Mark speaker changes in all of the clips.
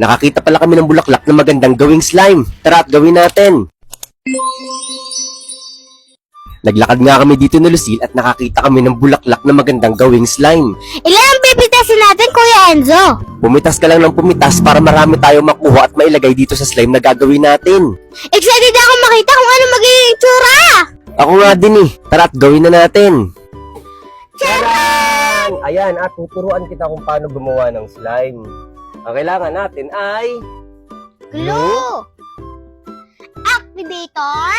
Speaker 1: nakakita pala kami ng bulaklak na magandang gawing slime. Tara at gawin natin. Naglakad nga kami dito ni Lucille at nakakita kami ng bulaklak na magandang gawing slime.
Speaker 2: Ilan ang pipitasin natin, Kuya Enzo?
Speaker 1: Pumitas ka lang ng pumitas para marami tayo makuha at mailagay dito sa slime na gagawin natin.
Speaker 2: Excited ako makita kung ano magiging tsura!
Speaker 1: Ako nga din eh. Tara at gawin na natin.
Speaker 2: Charan!
Speaker 1: Ayan, at tuturuan kita kung paano gumawa ng slime. Ang kailangan natin ay...
Speaker 2: Glue! Activator?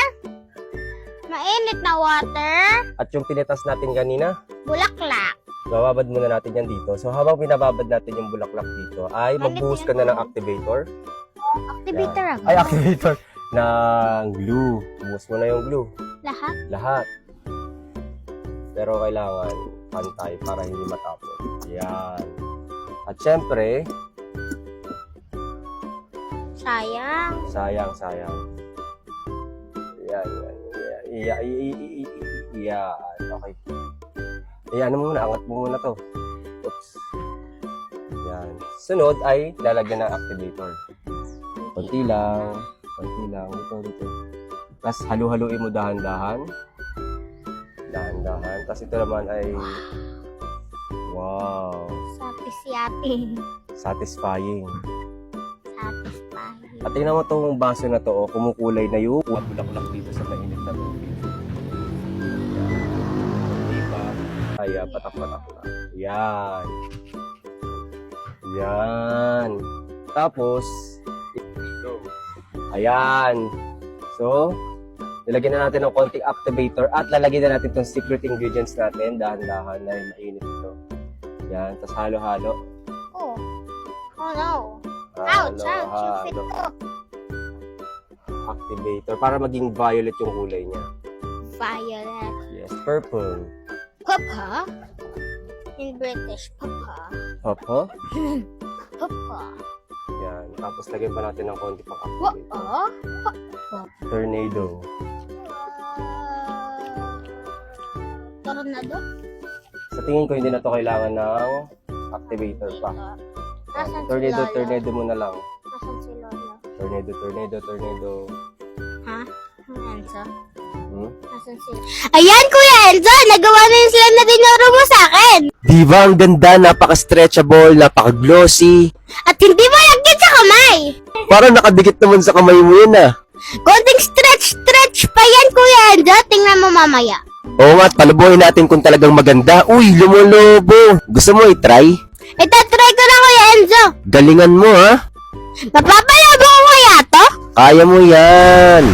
Speaker 2: Mainit na water?
Speaker 1: At yung pinitas natin kanina,
Speaker 2: Bulaklak?
Speaker 1: bababad muna natin yan dito. So habang binababad natin yung bulaklak dito, ay magbuhos ka na ng activator.
Speaker 2: Activator ang
Speaker 1: Ay, activator ng glue. Buhos mo na yung glue.
Speaker 2: lahat?
Speaker 1: Lahat. Pero kailangan pantay para hindi matapon. Yan. At syempre,
Speaker 2: Sayang.
Speaker 1: sayang, sayang. Yan, yan, yan. Iya, iya, iya, iya, iya. Okay. Ayan mo muna, angat mo muna to. Oops. Yan. Sunod ay lalagyan ng activator. Konti lang. Konti lang. Dito, dito. Tapos halu-haluin mo dahan-dahan. Dahan-dahan. Tapos ito naman ay wow, satisfying.
Speaker 2: Satisfying.
Speaker 1: At tingnan mo tong baso na to, oh, kumukulay na yung bulaklak dito sa mainit na tubig. Diba? Ay, ah, patak-patak na. Yan. Yan. Tapos, ito. Ayan. So, nilagyan na natin ng konting activator at lalagyan na natin tong secret ingredients natin. Dahan-dahan dahil mainit ito. Yan. Tapos halo-halo.
Speaker 2: Oh. Oh no. Ouch, ouch. Yung
Speaker 1: Halo-halo.
Speaker 2: fito.
Speaker 1: activator para maging violet yung kulay niya.
Speaker 2: Violet.
Speaker 1: Yes, purple.
Speaker 2: Papa? In British, Papa.
Speaker 1: Opo.
Speaker 2: Papa.
Speaker 1: Yan. Tapos lagyan pa natin ng konti pang activator.
Speaker 2: Oh?
Speaker 1: Tornado.
Speaker 2: Uh, tornado?
Speaker 1: Sa tingin ko hindi na to kailangan ng activator pa.
Speaker 2: Nasaan si
Speaker 1: Tornado,
Speaker 2: Lola?
Speaker 1: tornado mo na lang.
Speaker 2: Nasaan si Lola?
Speaker 1: Tornado, tornado, tornado.
Speaker 2: Ha? Enzo?
Speaker 1: Hmm?
Speaker 2: Nasaan si... Ayan, Kuya Enzo! Nagawa na yung slime na dinuro mo sa akin!
Speaker 1: Di ba ang ganda? Napaka-stretchable, napaka-glossy.
Speaker 2: At hindi mo lagyan sa kamay!
Speaker 1: Parang nakadikit naman sa kamay mo yun ah.
Speaker 2: Konting stretch-stretch pa yan, Kuya Enzo. Tingnan mo mamaya.
Speaker 1: Oo nga, at palubuhin natin kung talagang maganda. Uy, lumolobo. Gusto mo i-try?
Speaker 2: Kuya Enzo.
Speaker 1: Galingan mo ha.
Speaker 2: Mapapayabong ko kaya to?
Speaker 1: Kaya mo yan.